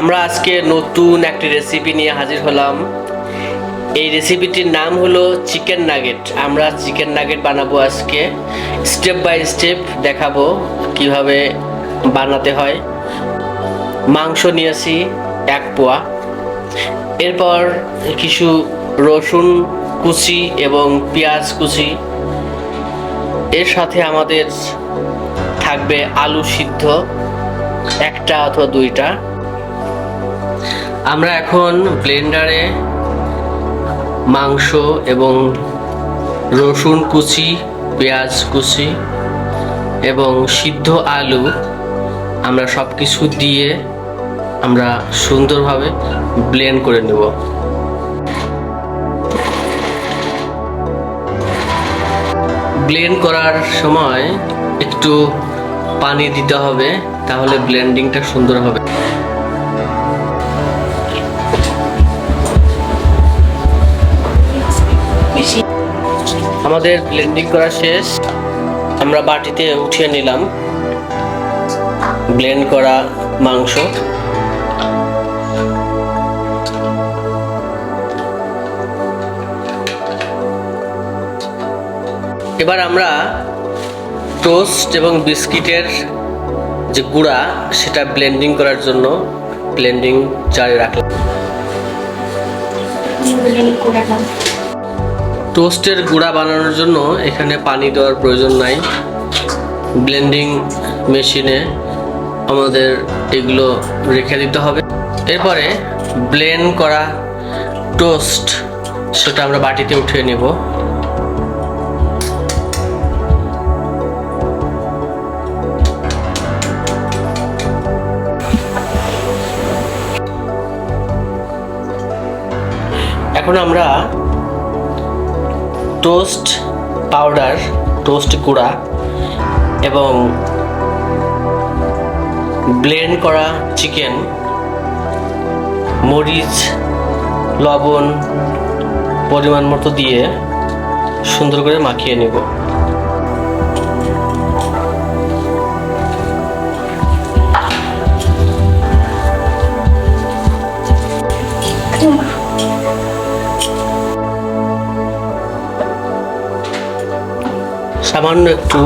আমরা আজকে নতুন একটি রেসিপি নিয়ে হাজির হলাম। এই রেসিপিটির নাম হলো চিকেন নাগেট আমরা চিকেন নাগেট বানাবো আজকে। স্টেপ বাই স্টেপ দেখাবো কীভাবে বানাতে হয়। মাংস নিয়েছি এক পোয়া। এরপর কিছু রসুন কুচি এবং পেঁয়াজ কুচি। এর সাথে আমাদের থাকবে আলু সিদ্ধ, একটা অথবা দুইটা। আমরা এখন ব্লেন্ডারে মাংস এবং রসুন কুচি, পেঁয়াজ কুচি এবং সিদ্ধ আলু আমরা সব কিছু দিয়ে আমরা সুন্দরভাবে ব্লেন্ড করে নেব। ব্লেন্ড করার সময় একটু পানি দিতে হবে, তাহলে ব্লেন্ডিংটা সুন্দর হবে। আমাদের ব্লেন্ডিং করা শেষ। আমরা বাটিতে উঠিয়ে নিলাম ব্লেন্ড করা মাংস। এবার আমরা টোস্ট এবং বিস্কিটের যে গুঁড়া, সেটা ব্লেন্ডিং করার জন্য ব্লেন্ডিং জারে রাখলাম। টোস্টের গুঁড়া বানানোর জন্য এখানে পানি দেওয়ার প্রয়োজন নাই। ব্লেন্ডিং মেশিনে আমাদের এগুলো রেখে দিতে হবে। এরপরে ব্লেন্ড করা টোস্ট, সেটা আমরা বাটিতে উঠিয়ে নেব। এখন আমরা টোস্ট পাউডার, টোস্ট গুঁড়া এবং ব্লেন্ড করা চিকেন, মরিচ, লবণ পরিমাণ মতো দিয়ে সুন্দর করে মাখিয়ে নেব। সামান্য একটু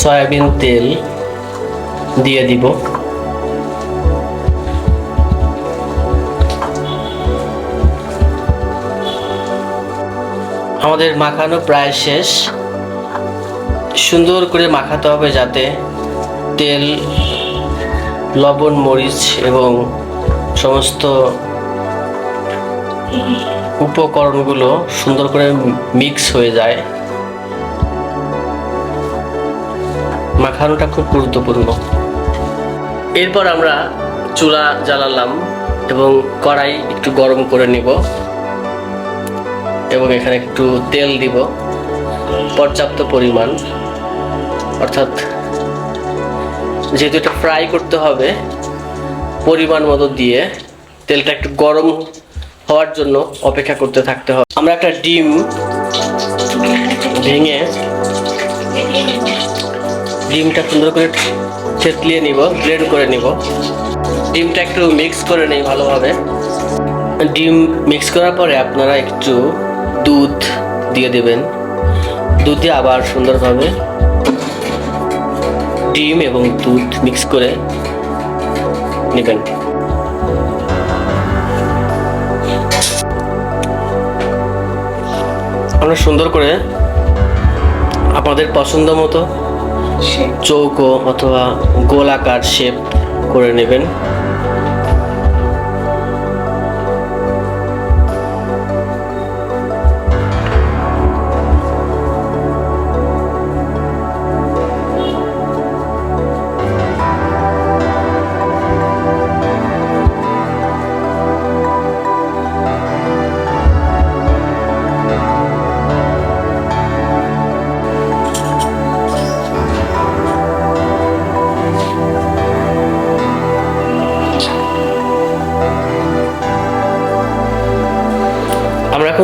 সয়াবিন তেল দিয়ে দিব। আমাদের মাখানো প্রায় শেষ। সুন্দর করে মাখাতে হবে যাতে তেল, লবণ, মরিচ এবং সমস্ত উপকরণগুলো সুন্দর করে মিক্স হয়ে যায়। মাখানোটা খুব গুরুত্বপূর্ণ। এরপর আমরা চুলা জ্বালালাম এবং কড়াই একটু গরম করে নিব এবং এখানে একটু তেল দিব, পর্যাপ্ত পরিমাণ। অর্থাৎ যেহেতু এটা ফ্রাই করতে হবে, পরিমাণ মতো দিয়ে তেলটা একটু গরম হওয়ার জন্য অপেক্ষা করতে থাকতে হবে। আমরা একটা ডিম ভেঙে ডিমটা সুন্দর করে থেতলিয়ে নিব ব্লেন্ড করে নিব। ডিমটা একটু মিক্স করে নিই ভালোভাবে। ডিম মিক্স করার পরে আপনারা একটু দুধ দিয়ে দেবেন। দুধ আবার সুন্দরভাবে ডিম এবং দুধ মিক্স করে নেবেন। আমরা সুন্দর করে আপনাদের পছন্দ মতো চৌকো অথবা গোলাকার শেপ করে নেবেন।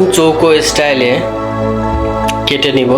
এখন চৌকো স্টাইলে কেটে নিব।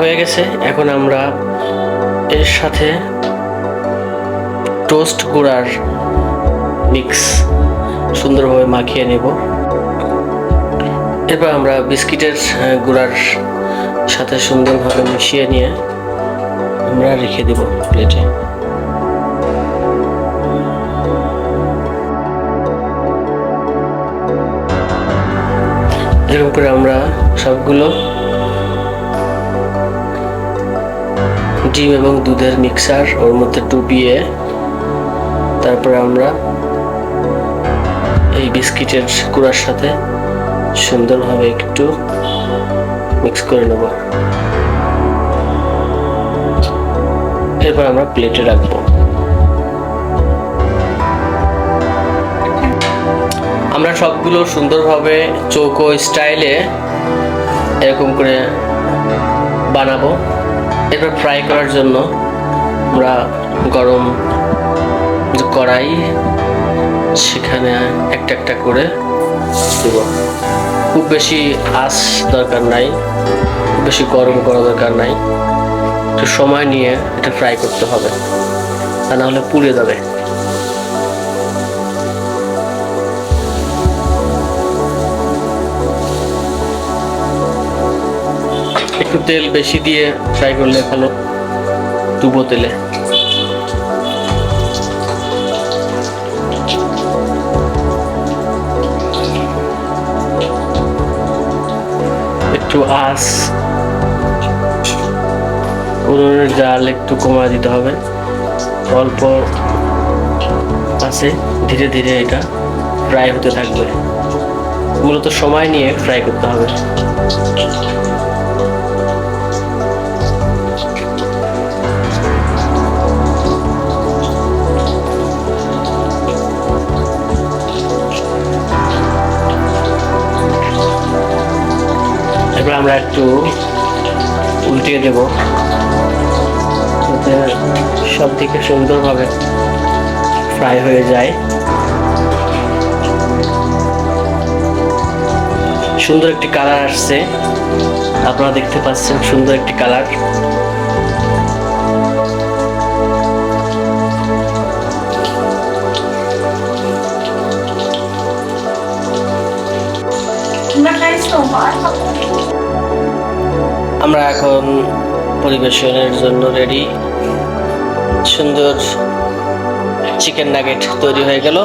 হয়ে গেছে। এখন আমরা এর সাথে টোস্ট গুঁড়ার মিক্স সুন্দরভাবে মাখিয়ে নেব। এরপর আমরা বিস্কিটের গুঁড়ার সাথে সুন্দরভাবে মিশিয়ে নিয়ে আমরা রেখে দেব প্লেটে। এরকম করে আমরা সবগুলো ডিম এবং দুধের মিক্সার, ওর মধ্যে ডুবিয়ে তারপরে আমরা এই বিস্কিটের গুঁড়ার সাথে সুন্দরভাবে একটু মিক্স করে নেব। এরপর আমরা প্লেটে রাখব। আমরা সবগুলো সুন্দরভাবে চৌকো স্টাইলে এরকম করে বানাবো। এরপর ফ্রাই করার জন্য আমরা গরম কড়াই, সেখানে একটা একটা করে দেব। খুব বেশি আঁচ দরকার নাই, খুব বেশি গরম করা দরকার নাই। একটু সময় নিয়ে এটা ফ্রাই করতে হবে, তা না হলে পুড়ে যাবে। একটু তেল বেশি দিয়ে ফ্রাই করলে ভালো ডুবো তেলে। একটু আঁচ, উনুনের জাল একটু কমা দিতে হবে। অল্প আছে ধীরে ধীরে এটা ফ্রাই হতে থাকবে। মূলত সময় নিয়ে ফ্রাই করতে হবে। আমরা একটু উল্টিয়ে দেব। যাতে সব দিকে সুন্দরভাবে ফ্রাই হয়ে যায়। সুন্দর একটি কালার আসছে। আপনারা দেখতে পাচ্ছেন সুন্দর একটি কালার। খাইছো? আর আমরা এখন পরিবেশনের জন্য রেডি সুন্দর চিকেন নাগেট তৈরি হয়ে গেল।